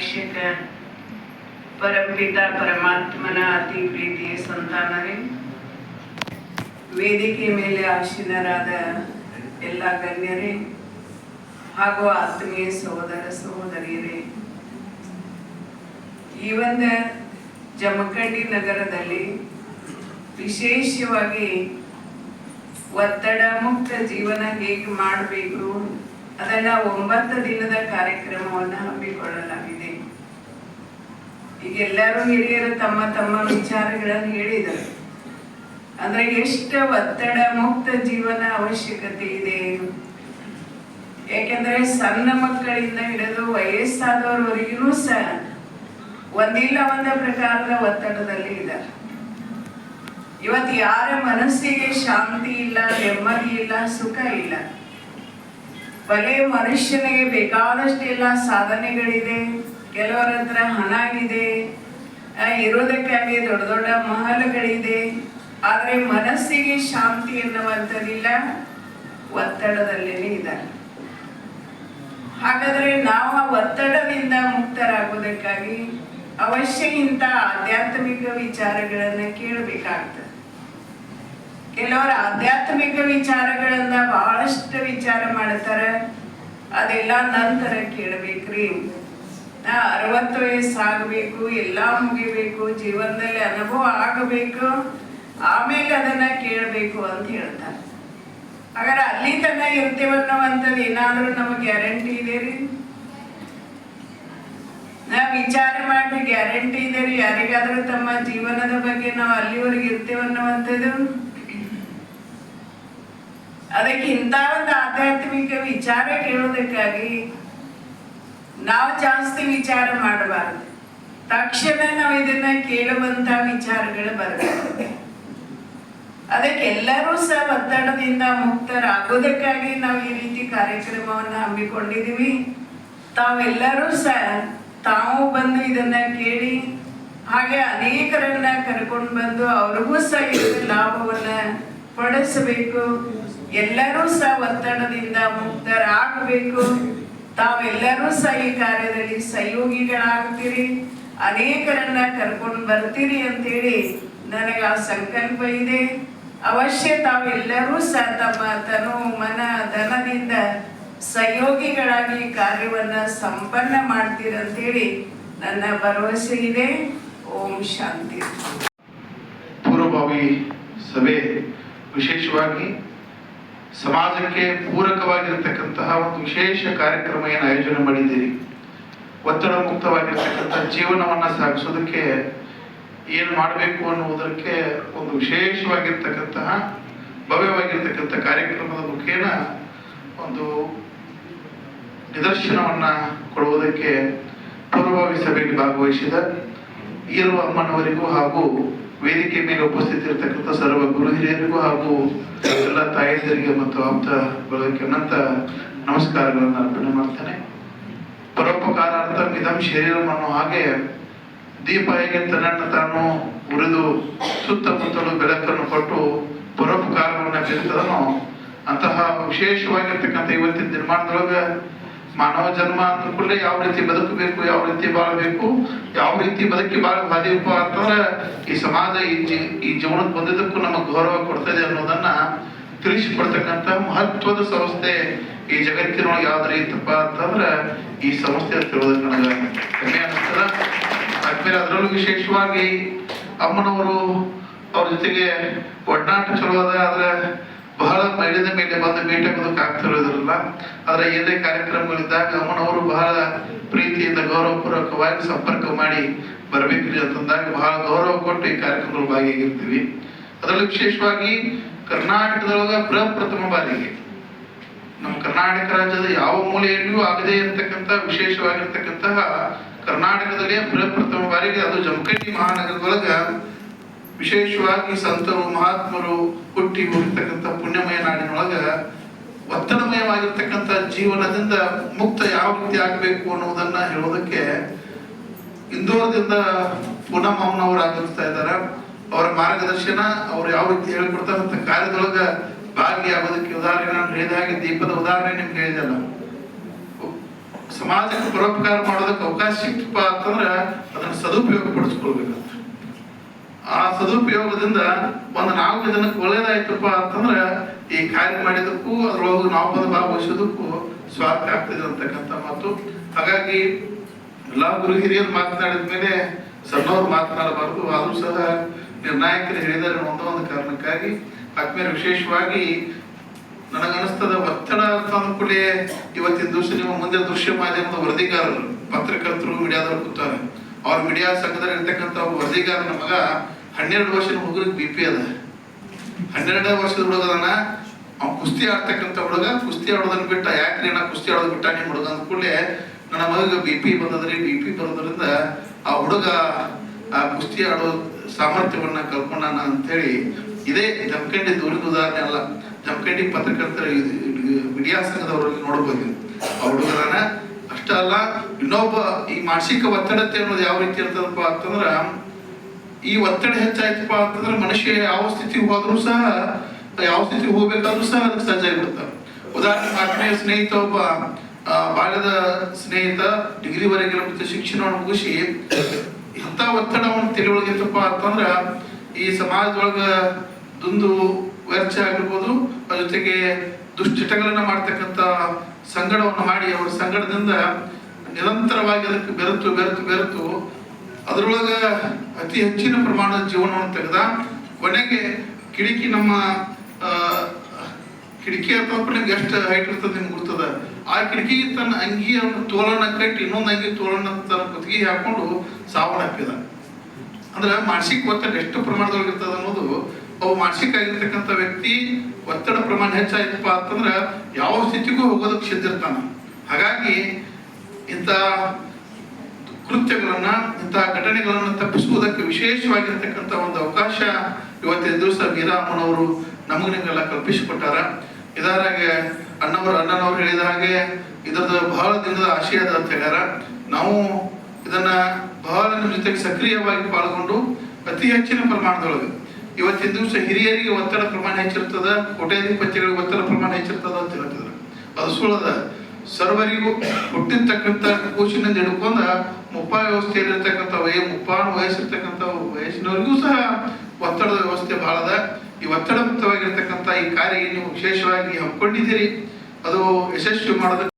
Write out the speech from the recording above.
ರಕ್ಷಕ ಪರಪಿತ ಪರಮಾತ್ಮನ ಅತಿ ಪ್ರೀತಿಯ ಸಂತಾನವೇ. ವೇದಿಕೆ ಮೇಲೆ ಆಶೀನರಾದ ಎಲ್ಲ ಗಣ್ಯರೇ ಹಾಗೂ ಆತ್ಮೀಯ ಸಹೋದರ ಸಹೋದರಿಯರೇ, ಈ ಒಂದು ಜಮಖಂಡಿ ನಗರದಲ್ಲಿ ವಿಶೇಷವಾಗಿ ಒತ್ತಡ ಮುಕ್ತ ಜೀವನ ಹೇಗೆ ಮಾಡಬೇಕು, ಅದನ್ನ ಒಂಬತ್ತು ದಿನದ ಕಾರ್ಯಕ್ರಮವನ್ನು ಹಮ್ಮಿಕೊಳ್ಳಲಾಗಿದೆ. ಈಗ ಎಲ್ಲರೂ ಹಿರಿಯರು ತಮ್ಮ ತಮ್ಮ ವಿಚಾರಗಳನ್ನು ಹೇಳಿದರು. ಅಂದ್ರೆ ಎಷ್ಟು ಒತ್ತಡ ಮುಕ್ತ ಜೀವನ ಅವಶ್ಯಕತೆ ಇದೆ? ಯಾಕೆಂದ್ರೆ ಸಣ್ಣ ಮಕ್ಕಳಿಂದ ಹಿಡಿದು ವಯಸ್ಸಾದವರವರೆಗೂ ಸಹ ಒಂದಿಲ್ಲ ಒಂದ ಪ್ರಕಾರದ ಒತ್ತಡದಲ್ಲಿ ಇದ್ದಾರೆ. ಇವತ್ತು ಯಾರ ಮನಸ್ಸಿಗೆ ಶಾಂತಿ ಇಲ್ಲ, ನೆಮ್ಮದಿ ಇಲ್ಲ, ಸುಖ ಇಲ್ಲ? ಬಲೆ ಮನುಷ್ಯನಿಗೆ ಬೇಕಾದಷ್ಟೆಲ್ಲ ಸಾಧನೆಗಳಿದೆ. ಕೆಲವರ ಹತ್ರ ಹಣ ಇದೆ. ಇರೋದಕ್ಕಾಗಿ ದೊಡ್ಡ ದೊಡ್ಡ ಮಹಲುಗಳಿದೆ. ಆದರೆ ಮನಸ್ಸಿಗೆ ಶಾಂತಿ ಎನ್ನುವಂಥದ್ದಿಲ್ಲ, ಒತ್ತಡದಲ್ಲೇನೆ ಇದ್ದಾರೆ. ಹಾಗಾದ್ರೆ ನಾವು ಆ ಒತ್ತಡದಿಂದ ಮುಕ್ತರಾಗೋದಕ್ಕಾಗಿ ಅವಶ್ಯ ಇಂಥ ಆಧ್ಯಾತ್ಮಿಕ ವಿಚಾರಗಳನ್ನು ಕೇಳಬೇಕಾಗ್ತದೆ. ಕೆಲವರು ಆಧ್ಯಾತ್ಮಿಕ ವಿಚಾರಗಳನ್ನ ಬಹಳಷ್ಟು ವಿಚಾರ ಮಾಡ್ತಾರೆ. ಅದೆಲ್ಲ ನಂತರ ಕೇಳಬೇಕ್ರಿ. ನಾ ಅರವತ್ತು ವಯಸ್ಸಾಗಬೇಕು, ಎಲ್ಲ ಮುಗಿಬೇಕು, ಜೀವನದಲ್ಲಿ ಅನುಭವ ಆಗಬೇಕು, ಆಮೇಲೆ ಅದನ್ನ ಕೇಳಬೇಕು ಅಂತ ಹೇಳ್ತಾರೆ. ಹಾಗಾದ್ರೆ ಅಲ್ಲಿ ತನಕ ಇರ್ತೇವನ್ನೋವಂಥದ್ದು ಏನಾದ್ರೂ ನಮಗೆ ಗ್ಯಾರಂಟಿ ಇದೆ ರೀ? ನಾ ವಿಚಾರ ಮಾಡಿ ಗ್ಯಾರಂಟಿ ಇದೆ ರೀ, ಯಾರಿಗಾದ್ರೂ ತಮ್ಮ ಜೀವನದ ಬಗ್ಗೆ ನಾವು ಅಲ್ಲಿವರೆಗೆ ಇರ್ತೇವನ್ನುವಂಥದ್ದು ಅದಕ್ಕೆ ಇಂಥ ಒಂದು ಆಧ್ಯಾತ್ಮಿಕ ವಿಚಾರ ಕೇಳೋದಕ್ಕಾಗಿ ನಾವು ಜಾಸ್ತಿ ವಿಚಾರ ಮಾಡಬಾರದು. ತಕ್ಷಣ ನಾವು ಇದನ್ನ ಕೇಳುವಂತ ವಿಚಾರಗಳು ಬರಬೇಕು. ಅದಕ್ಕೆ ಎಲ್ಲರೂ ಸಹ ಒತ್ತಡದಿಂದ ಮುಕ್ತರಾಗೋದಕ್ಕಾಗಿ ನಾವು ಈ ರೀತಿ ಕಾರ್ಯಕ್ರಮವನ್ನು ಹಮ್ಮಿಕೊಂಡಿದ್ದೀವಿ. ತಾವೆಲ್ಲರೂ ಸಹ ತಾವು ಬಂದು ಇದನ್ನ ಕೇಳಿ, ಹಾಗೆ ಅನೇಕರನ್ನ ಕರ್ಕೊಂಡು ಬಂದು ಅವ್ರಿಗೂ ಸಹ ಇದರ ಲಾಭವನ್ನ ಪಡಿಸಬೇಕು ಎಲ್ಲರೂ ಸಹ ಒತ್ತಡದಿಂದ ಮುಕ್ತರಾಗಬೇಕು. ತಾವೆಲ್ಲರೂ ಸಹ ಈ ಕಾರ್ಯದಲ್ಲಿ ಸಹಯೋಗಿಗಳಾಗ್ತೀರಿ ಅನೇಕರನ್ನ ಕರ್ಕೊಂಡು ಬರ್ತೀರಿ ಅಂತೇಳಿ ನನಗೆ ಆ ಸಂಕಲ್ಪ ಇದೆ. ಅವಶ್ಯ ತಾವೆಲ್ಲರೂ ಸಹ ತಮ್ಮ ತನು ಮನ ಧನದಿಂದ ಸಹಯೋಗಿಗಳಾಗಿ ಕಾರ್ಯವನ್ನ ಸಂಪನ್ನ ಮಾಡ್ತೀರಂತೇಳಿ ನನ್ನ ಭರವಸೆ ಇದೆ. ಓಂ ಶಾಂತಿ. ಪೂರ್ವಭಾವಿ ಸಭೆ ವಿಶೇಷವಾಗಿ ಸಮಾಜಕ್ಕೆ ಪೂರಕವಾಗಿರ್ತಕ್ಕಂತಹ ಒಂದು ವಿಶೇಷ ಕಾರ್ಯಕ್ರಮ ಏನು ಆಯೋಜನೆ ಮಾಡಿದ್ದೀರಿ? ಒತ್ತಡ ಮುಕ್ತವಾಗಿರ್ತಕ್ಕಂಥ ಜೀವನವನ್ನ ಸಾಗಿಸೋದಕ್ಕೆ ಏನು ಮಾಡಬೇಕು ಅನ್ನುವುದಕ್ಕೆ ಒಂದು ವಿಶೇಷವಾಗಿರ್ತಕ್ಕಂತಹ, ಭವ್ಯವಾಗಿರ್ತಕ್ಕಂಥ ಕಾರ್ಯಕ್ರಮದ ಮುಖೇನ ಒಂದು ನಿದರ್ಶನವನ್ನ ಕೊಡುವುದಕ್ಕೆ ಪೂರ್ವಭಾವಿ ಸಭೆಗೆ ಭಾಗವಹಿಸಿದ ಈರುವ ಅಮ್ಮನವರಿಗೂ ಹಾಗೂ ವೇದಿಕೆ ಮೇಲೆ ಉಪಸ್ಥಿತಿರ್ತಕ್ಕಂಥ ಸರ್ವ ಗುರು ಹಿರಿಯರಿಗೂ ಹಾಗೂ ಎಲ್ಲ ತಾಯಂದಿರಿಗೆ ಮತ್ತು ಆಪ್ತ ಬಳಗಕ್ಕೆ ಅನಂತ ನಮಸ್ಕಾರಗಳನ್ನು ಅರ್ಪಣೆ ಮಾಡ್ತೇನೆ. ಪರೋಪಕಾರಾರ್ಥಂ ಇದಂ ಶರೀರಂ ಅನ್ನೋ ಹಾಗೆ ದೀಪ ಹೇಗೆ ತನ್ನನ್ನು ತಾನು ಉರಿದು ಸುತ್ತಮುತ್ತಲು ಬೆಳಕನ್ನು ಕೊಟ್ಟು ಪರೋಪಕಾರವನ್ನು ಬೀರ್ತದನೋ ಅಂತಹ ವಿಶೇಷವಾಗಿರ್ತಕ್ಕಂಥ ಇವತ್ತಿನ ನಿರ್ಮಾಣದೊಳಗ ಮಾನವ ಜನ್ಮ ಅಂತ ಕೂಡಲೇ ಯಾವ ರೀತಿ ಬದುಕಬೇಕು, ಯಾವ ರೀತಿ ಬಾಳಬೇಕು, ಯಾವ ರೀತಿ ಬದುಕಿ ಬಾಳ ಬಾದಿವಪ್ಪ ಅಂತಂದ್ರೆ ಈ ಸಮಾಜ ಈ ಈ ಜೀವನಕ್ಕೆ ಬಂದಿದ್ದಕ್ಕೂ ನಮಗೆ ಗೌರವ ಕೊಡ್ತದೆ ಅನ್ನೋದನ್ನ ತಿಳಿಸಿಕೊಡ್ತಕ್ಕಂಥ ಮಹತ್ವದ ಸಂಸ್ಥೆ ಈ ಜಗತ್ತಿನೊಳಗೆ ಯಾವ್ದು ಇತ್ತಪ್ಪ ಅಂತಂದ್ರ ಈ ಸಂಸ್ಥೆ ಅಂತ ಹೇಳೋದಕ್ಕೆ ನನಗೆ ಹೆಮ್ಮೆ ಅನಿಸ್ತದ. ಆದ್ಮೇಲೆ ಅದರಲ್ಲೂ ವಿಶೇಷವಾಗಿ ಅಮ್ಮನವರು ಅವ್ರ ಜೊತೆಗೆ ಒಡನಾಟ ಚಲೋ ಅದ, ಆದ್ರೆ ಬಹಳ ಮೈಲಿದ ಮೇಲೆ ಬಂದು ಭೇಟಿ ಆಗೋದಕ್ಕೆ ಆಗ್ತಿರೋದಿಲ್ಲ ಆದ್ರೆ ಏನೇ ಕಾರ್ಯಕ್ರಮಗಳಿದ್ದಾಗ ಅಮ್ಮನವರು ಬಹಳ ಪ್ರೀತಿಯಿಂದ ಗೌರವಪೂರ್ವಕವಾಗಿ ಸಂಪರ್ಕ ಮಾಡಿ ಬರ್ಬೇಕ್ರಿ ಅಂತಂದಾಗ ಬಹಳ ಗೌರವ ಕೊಟ್ಟು ಈ ಕಾರ್ಯಕ್ರಮಗಳು ಭಾಗಿಯಾಗಿರ್ತೀವಿ. ಅದರಲ್ಲಿ ವಿಶೇಷವಾಗಿ ಕರ್ನಾಟಕದೊಳಗ ಪ್ರಪ್ರಥಮ ಬಾರಿಗೆ. ನಮ್ಮ ಕರ್ನಾಟಕ ರಾಜ್ಯದ ಯಾವ ಮೂಲೆಯಲ್ಲಿಯೂ ಆಗದೆ ಇರತಕ್ಕಂತಹ ವಿಶೇಷವಾಗಿರ್ತಕ್ಕಂತಹ ಕರ್ನಾಟಕದಲ್ಲೇ ಪ್ರಪ್ರಥಮ ಬಾರಿಗೆ ಅದು ಜಮಖಂಡಿ ಮಹಾನಗರದೊಳಗ ವಿಶೇಷವಾಗಿ ಸಂತರು, ಮಹಾತ್ಮರು ಹುಟ್ಟಿ ಹೋಗಿರ್ತಕ್ಕಂಥ ಪುಣ್ಯಮಯ ನಾಡಿನೊಳಗ ಒತ್ತಡಮಯವಾಗಿರ್ತಕ್ಕಂಥ ಜೀವನದಿಂದ ಮುಕ್ತ ಯಾವ ರೀತಿ ಆಗಬೇಕು ಅನ್ನೋದನ್ನ ಹೇಳೋದಕ್ಕೆ ಇಂದೋರದಿಂದ ಪುನಃ ಅಮ್ಮನವರು ಆಗಮಿಸ್ತಾ ಇದ್ದಾರೆ. ಅವರ ಮಾರ್ಗದರ್ಶನ ಅವ್ರು ಯಾವ ರೀತಿ ಹೇಳ್ಕೊಡ್ತಾರಂತ ಕಾರ್ಯದೊಳಗ ಭಾಗಿಯಾಗೋದಕ್ಕೆ ಉದಾಹರಣೆ ನಾನು ಹೇಳಿದ ಹಾಗೆ ದೀಪದ ಉದಾಹರಣೆ ನಿಮ್ಗೆ ಹೇಳಿದಲ್ಲ ಸಮಾಜಕ್ಕೆ ಪರೋಪಕಾರ ಮಾಡೋದಕ್ಕೆ ಅವಕಾಶ ಸಿಕ್ತಪ್ಪ ಅಂತಂದ್ರೆ ಅದನ್ನ ಸದುಪಯೋಗ ಪಡಿಸ್ಕೊಳ್ಬೇಕಂತ ಆ ಸದುಪಯೋಗದಿಂದ ಒಂದು ನಾಲ್ಕು ಜನಕ್ಕೆ ಒಳ್ಳೇದಾಯ್ತಪ್ಪ ಅಂತಂದ್ರೆ ಈ ಕಾರ್ಯ ಮಾಡಿದಕ್ಕೂ ಅದ್ರೊಳಗೆ ನಾವು ಬಂದು ಭಾಗವಹಿಸೋದಕ್ಕೂ ಸ್ವಾರ್ಥ ಆಗ್ತದೆ ಅಂತಕ್ಕಂಥ ಮಾತು. ಹಾಗಾಗಿ ಎಲ್ಲ ಗುರು ಹಿರಿಯರು ಮಾತನಾಡಿದ ಮೇಲೆ ಸಣ್ಣವರು ಮಾತನಾಡಬಾರದು, ಆದರೂ ಸಹ ನಿರ್ಣಾಯಕರು ಹೇಳಿದ್ದಾರೆ ಅನ್ನೋ ಒಂದು ಕಾರಣಕ್ಕಾಗಿ ಆದ್ಮೇಲೆ ವಿಶೇಷವಾಗಿ ನನಗನಿಸ್ತದ ಒತ್ತಡ ಅಂತ ಅಂದ್ಕೂಡಲೇ ಇವತ್ತಿನ ದಿವಸ ನಿಮ್ಮ ಮುಂದೆ ದೃಶ್ಯ ಮಾಧ್ಯಮದ ವರದಿಗಾರರು, ಪತ್ರಕರ್ತರು, ಮೀಡಿಯಾದವರು ಕೂತಾರೆ ಅವ್ರ ಮೀಡಿಯಾ ಸಂಘದಲ್ಲಿ ಇರ್ತಕ್ಕಂಥ ವರದಿಗಾರನ ಮಗ ಹನ್ನೆರಡು ವರ್ಷದ ಹುಡುಗರಿಗೆ ಬಿ ಪಿ ಅದ. ಹನ್ನೆರಡು ವರ್ಷದ ಹುಡುಗನ ಅವ್ನು ಕುಸ್ತಿ ಆಡ್ತಕ್ಕಂಥ ಹುಡುಗ, ಕುಸ್ತಿ ಆಡೋದನ್ನ ಬಿಟ್ಟ, ಯಾಕ್ರಿ ನಾ ಕುಸ್ತಿ ಆಡೋದು ಬಿಟ್ಟ, ನಿಮ್ಮ ಹುಡುಗ ಅಂದ್ಕೂಡಲೇ ನನ್ನ ಮಗ ಬಿ ಪಿ ಬಂದದ್ರಿ ಬಿ ಪಿ ಬರೋದ್ರಿಂದ ಆ ಹುಡುಗ, ಆ ಕುಸ್ತಿ ಆಡೋ ಸಾಮರ್ಥ್ಯವನ್ನ ಕಲ್ಕೊಂಡಾನ ಅಂತೇಳಿ ಇದೇ ಜಮಖಂಡಿ ದೂರದ ಉದಾಹರಣೆ ಅಲ್ಲ. ಜಮಖಂಡಿ ಪತ್ರಕರ್ತರ ಮೀಡಿಯಾ ಸಂಘದವರಲ್ಲಿ ನೋಡಬಹುದು ಆ ಹುಡುಗರನ್ನ ಅಷ್ಟ ಅಲ್ಲ, ಇನ್ನೊಬ್ಬ ಈ ಮಾನಸಿಕ ಒತ್ತಡತೆ ಅನ್ನೋದು ಯಾವ ರೀತಿ ಇರ್ತದಪ್ಪ ಅಂತಂದ್ರ, ಈ ಒತ್ತಡ ಹೆಚ್ಚಾಯ್ತಪ್ಪ ಅಂತಂದ್ರೆ ಮನುಷ್ಯ ಯಾವ ಸ್ಥಿತಿ ಹೋದ್ರೂ ಸಹ, ಯಾವ ಸ್ಥಿತಿಗೆ ಹೋಗ್ಬೇಕಾದ್ರೂ ಸಹ ಅದಕ್ಕೆ ಸಜ್ಜಾಗಿಬಿಡ್ತಾರೆ ಉದಾಹರಣೆ ಆತ್ಮೀಯ ಸ್ನೇಹಿತ ಒಬ್ಬ ಬಾಲ್ಯದ ಸ್ನೇಹಿತ ಡಿಗ್ರಿವರೆಗೆ ಮತ್ತು ಶಿಕ್ಷಣವನ್ನು ಮುಗಿಸಿ ಇಂಥ ಒತ್ತಡವನ್ನು ತಿಳಿವಳಿಗೆತ್ತಪ್ಪ ಅಂತಂದ್ರ ಈ ಸಮಾಜದೊಳಗ ದುಂದು ವ್ಯರ್ಥ ಆಗಿರ್ಬೋದು ಜೊತೆಗೆ ದುಶ್ಚಟಗಳನ್ನ ಮಾಡ್ತಕ್ಕಂಥ ಸಂಗಡವನ್ನು ಮಾಡಿ ಅವರ ಸಂಗಡದಿಂದ ನಿರಂತರವಾಗಿ ಅದಕ್ಕೆ ಬೆರೆತು ಬೆರೆತು ಬೆರೆತು ಅದರೊಳಗ ಅತಿ ಹೆಚ್ಚಿನ ಪ್ರಮಾಣದ ಜೀವನವನ್ನು ತೆಗೆದ. ಕೊನೆಗೆ ಕಿಡಿಕಿ ನಮ್ಮ ಕಿಟಕಿ ಅಥವಾ ಎಷ್ಟು ಹೈಟ್ ಇರ್ತದೆ ನಿಮ್ಗೆ ಗೊತ್ತದ? ಆ ಕಿಟಕಿಗೆ ತನ್ನ ಅಂಗಿಯನ್ನು ತೋಳನ ಕಟ್ಟಿ ಇನ್ನೊಂದು ಅಂಗಿ ತೋಳನ ತನ್ನ ಕುತ್ತಿಗೆ ಹಾಕೊಂಡು ಸಾವನ್ನಪ್ಪಿದ ಅಂದ್ರೆ ಮಾನಸಿಕ ಒತ್ತಡ ಎಷ್ಟು ಪ್ರಮಾಣದೊಳಗೆ ಇರ್ತದೆ ಅನ್ನೋದು, ಅವು ಮಾನಸಿಕ ಆಗಿರ್ತಕ್ಕಂಥ ವ್ಯಕ್ತಿ ಒತ್ತಡ ಪ್ರಮಾಣ ಹೆಚ್ಚಾಯ್ತಪ್ಪ ಅಂತಂದ್ರೆ ಯಾವ ಸ್ಥಿತಿಗೂ ಹೋಗೋದಕ್ಕೆ ಸಿದ್ಧಿರ್ತಾನ ಹಾಗಾಗಿ ಇಂಥ ಕೃತ್ಯಗಳನ್ನ ಇಂತಹ ಘಟನೆಗಳನ್ನು ತಪ್ಪಿಸುವುದಕ್ಕೆ ವಿಶೇಷವಾಗಿರ್ತಕ್ಕಂಥ ಒಂದು ಅವಕಾಶ ಇವತ್ತಿನ ದಿವಸ ವೀರಾಮನವರು ನಮಗೆ ನಿಮಗೆಲ್ಲ ಕಲ್ಪಿಸಿಕೊಟ್ಟಾರ. ಇದರಾಗೆ ಅಣ್ಣವರು ಅಣ್ಣನವರು ಹೇಳಿದ ಹಾಗೆ ಇದರದ ಬಹಳ ದಿನದ ಆಶಯ ಅದ ಅಂತ ಹೇಳ್ಯಾರ. ನಾವು ಇದನ್ನ ಬಹಳ ನಿಮ್ಮ ಜೊತೆಗೆ ಸಕ್ರಿಯವಾಗಿ ಪಾಲ್ಗೊಂಡು ಅತಿ ಹೆಚ್ಚಿನ ಪ್ರಮಾಣದೊಳಗೆ ಇವತ್ತಿನ ದಿವಸ ಹಿರಿಯರಿಗೆ ಒತ್ತಡ ಪ್ರಮಾಣ ಹೆಚ್ಚಿರ್ತದ ಕೋಟ್ಯಾಧಿಪತಿಗಳಿಗೆ ಒತ್ತಡ ಪ್ರಮಾಣ ಹೆಚ್ಚಿರ್ತದ ಅಂತ ಹೇಳ್ತಿದ್ರು. ಅದು ಸುಳ್ಳದ. ಸರ್ವರಿಗೂ ಹುಟ್ಟಿರ್ತಕ್ಕಂಥ ಕೂಸಿನಿಂದ ಹಿಡ್ಕೊಂಡ ಮುಪ್ಪ ವ್ಯವಸ್ಥೆಯಲ್ಲಿರ್ತಕ್ಕಂಥ ವಯ ಮುಪ್ಪಾನು ವಯಸ್ಸಿರ್ತಕ್ಕಂಥ ವಯಸ್ಸಿನವರಿಗೂ ಸಹ ಒತ್ತಡದ ವ್ಯವಸ್ಥೆ ಬಹಳ ಅದ. ಈ ಒತ್ತಡ ಮುಕ್ತವಾಗಿರ್ತಕ್ಕಂಥ ಈ ಕಾರ್ಯ ನೀವು ವಿಶೇಷವಾಗಿ ಹಮ್ಮಿಕೊಂಡಿದ್ದೀರಿ. ಅದು ಯಶಸ್ವಿ ಮಾಡೋದಕ್ಕೆ